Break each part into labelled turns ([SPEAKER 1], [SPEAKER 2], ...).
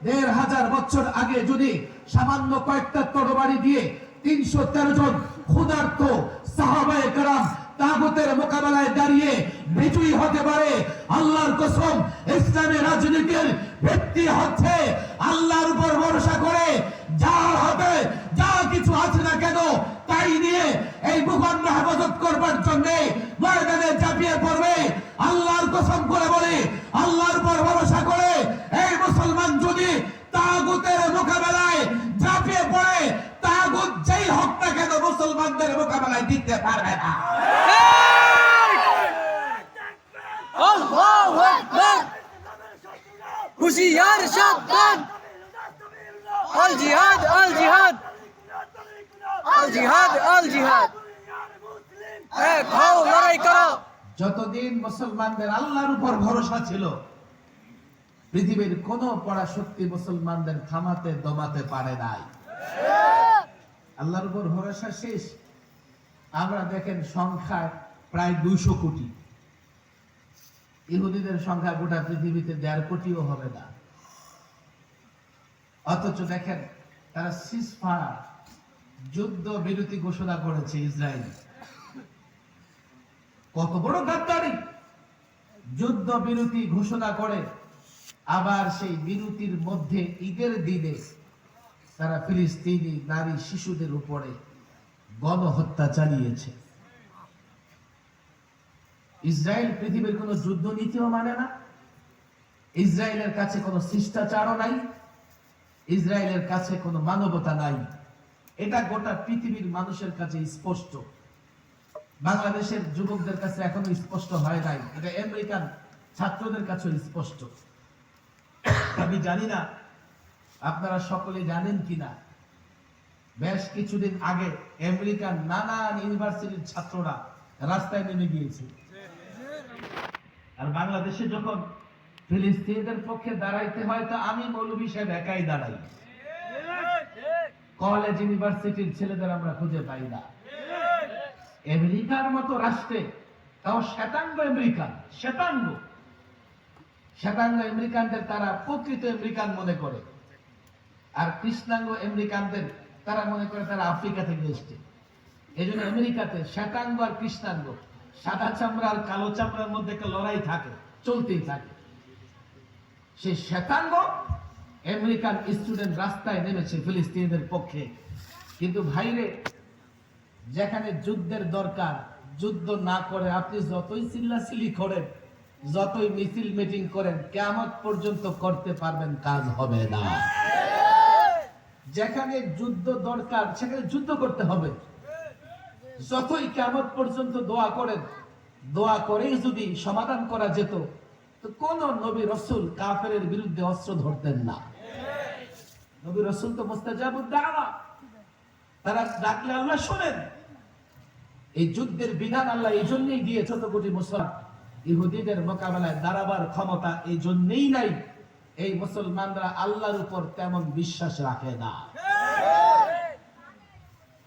[SPEAKER 1] দেড় হাজার বছর আগে যদি সামান্য কয়েকটা তরবারি দিয়ে তিনশো তেরো জন ক্ষুধার্ত সাহাবায় কারাম তাগুতের মোকাবেলায় দাঁড়িয়ে বিজয়ী হতে পারে, আল্লাহর কসম ইসলামের রাজনীতির ভিত্তি হচ্ছে আল্লাহর উপর ভরসা করে যা হবে যা কিছু আছে না কেন তাই নিয়ে এই ভূখণ্ড হেফাজত করবার জন্য ময়দানে চাপিয়ে পড়বে আল্লাহর কসম করে বলে আল্লাহর উপর ভরসা করে এই মুসলমান যদি তাগুতের মোকাবেলায় ঝাঁপিয়ে পড়ে তাগুত যেই হোক না কেন মুসলমানদের মোকাবেলায় দিতে পারবে না।
[SPEAKER 2] আল্লাহু আকবার হুশিয়ার সাবধান আল জিহাদ আল জিহাদ। আল জিহাদ আল জিহাদ। এক হও লড়াই করো।
[SPEAKER 1] যতদিন মুসলমানদের আল্লাহর উপর ভরসা ছিল পৃথিবীর কোন পরাশক্তি মুসলমানদের থামাতে দমাতে পারে নাই। আল্লাহর উপর ভরসা শেষ। আমরা দেখেন সংখ্যায় প্রায় দুইশো কোটি। ইহুদিদের সংখ্যা গোটা পৃথিবীতে দেড় কোটিও হবে না। অথচ দেখেন, তারা সিসফায়ার যুদ্ধ বিরতি ঘোষণা করেছে ইসরায়েল। কত বড় গাদ্দারি! যুদ্ধ বিরতি ঘোষণা করে আবার সেই বিরতির মধ্যে ঈদের দিনে তারা ফিলিস্তিনি নারী শিশুদের উপরে গণহত্যা চালিয়েছে। ইসরায়েল পৃথিবীর কোনো যুদ্ধ নীতিও মানে না। ইসরায়েলের কাছে কোনো শিষ্টাচারও নাই। ইসরায়েলের কাছে কোনো মানবতা নাই। এটা গোটা পৃথিবীর মানুষের কাছে স্পষ্ট। বাংলাদেশের যুবকদের কাছে এখনও স্পষ্ট হয় নাই। এটা আমেরিকান ছাত্রদের কাছেও স্পষ্ট। আমি জানি না আপনারা সকলে জানেন কিনা। বেশ কিছুদিন আগে আমেরিকার নানান ইউনিভার্সিটির ছাত্ররা রাস্তায় নেমে গিয়েছে। আর বাংলাদেশে যখন ফিলিস্তিনিদের পক্ষে দাঁড়াইতে হয়, তো আমি মৌলভী সাহেব একাই দাঁড়াই। কলেজ, ইউনিভার্সিটির ছেলেদের আমরা খুঁজে পাই না। আমেরিকার মতো রাষ্ট্রে, তাও শ্বেতাঙ্গ আমেরিকান, শ্বেতাঙ্গ। শ্বেতাঙ্গ আমেরিকানদের তারা প্রকৃত আমেরিকান মনে করে। আর কৃষ্ণাঙ্গ আমেরিকানদের তারা মনে করে তারা আফ্রিকা থেকে এসছে। এই জন্য আমেরিকাতে শ্বেতাঙ্গ আর কৃষ্ণাঙ্গ, সাদা চামড়া আর কালো চামড়ার মধ্যে একটা লড়াই থাকে, চলতেই থাকে। সেই শ্বেতাঙ্গ আমেরিকান স্টুডেন্ট রাস্তায় নেমেছে ফিলিস্তিনিদের পক্ষে। কিন্তু ভাইরে, যেখানে যুদ্ধের দরকার, যুদ্ধ না করে আপনি যতই চিল্লাচিল্লি করেন, যতই মিছিল মিটিং করেন কেমন পর্যন্ত করতে পারবেন, কাজ হবে না। যেখানে যুদ্ধ দরকার, সেখানে যুদ্ধ করতে হবে। যতই কেমন পর্যন্ত দোয়া করেন, দোয়া করেই যদি সমাধান করা যেত, তো কোন নবী রসুল কাফের বিরুদ্ধে অস্ত্র ধরতেন না। নবী রসুল তো তারা ডাকলে আল্লাহ শোনেন। এই যুদ্ধের বিধান আল্লাহ এই জন্যই দিয়ে কোটি মুসলমান ইহুদিদের মোকাবেলায় দাঁড়াবার ক্ষমতা এই জন্যেই নাই। এই মুসলমানরা আল্লাহর উপর তেমন বিশ্বাস রাখে না।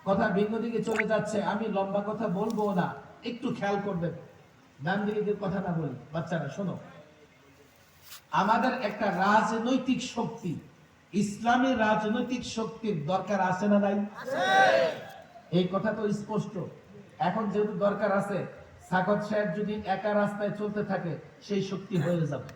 [SPEAKER 1] কথা ভিন্ন দিকে চলে যাচ্ছে, আমি লম্বা কথা বলব না, একটু খেয়াল করবেন। ডান দিকে কথা না বলি, বাচ্চারা, শোনো। আমাদের একটা রাজনৈতিক শক্তি, ইসলামী রাজনৈতিক শক্তির দরকার আছে না নাই? এই কথা তো স্পষ্ট। এখন যেহেতু দরকার আছে সাকত সাহেব যদি একা রাস্তায় চলতে থাকে, সেই শক্তি হয়ে যাবে।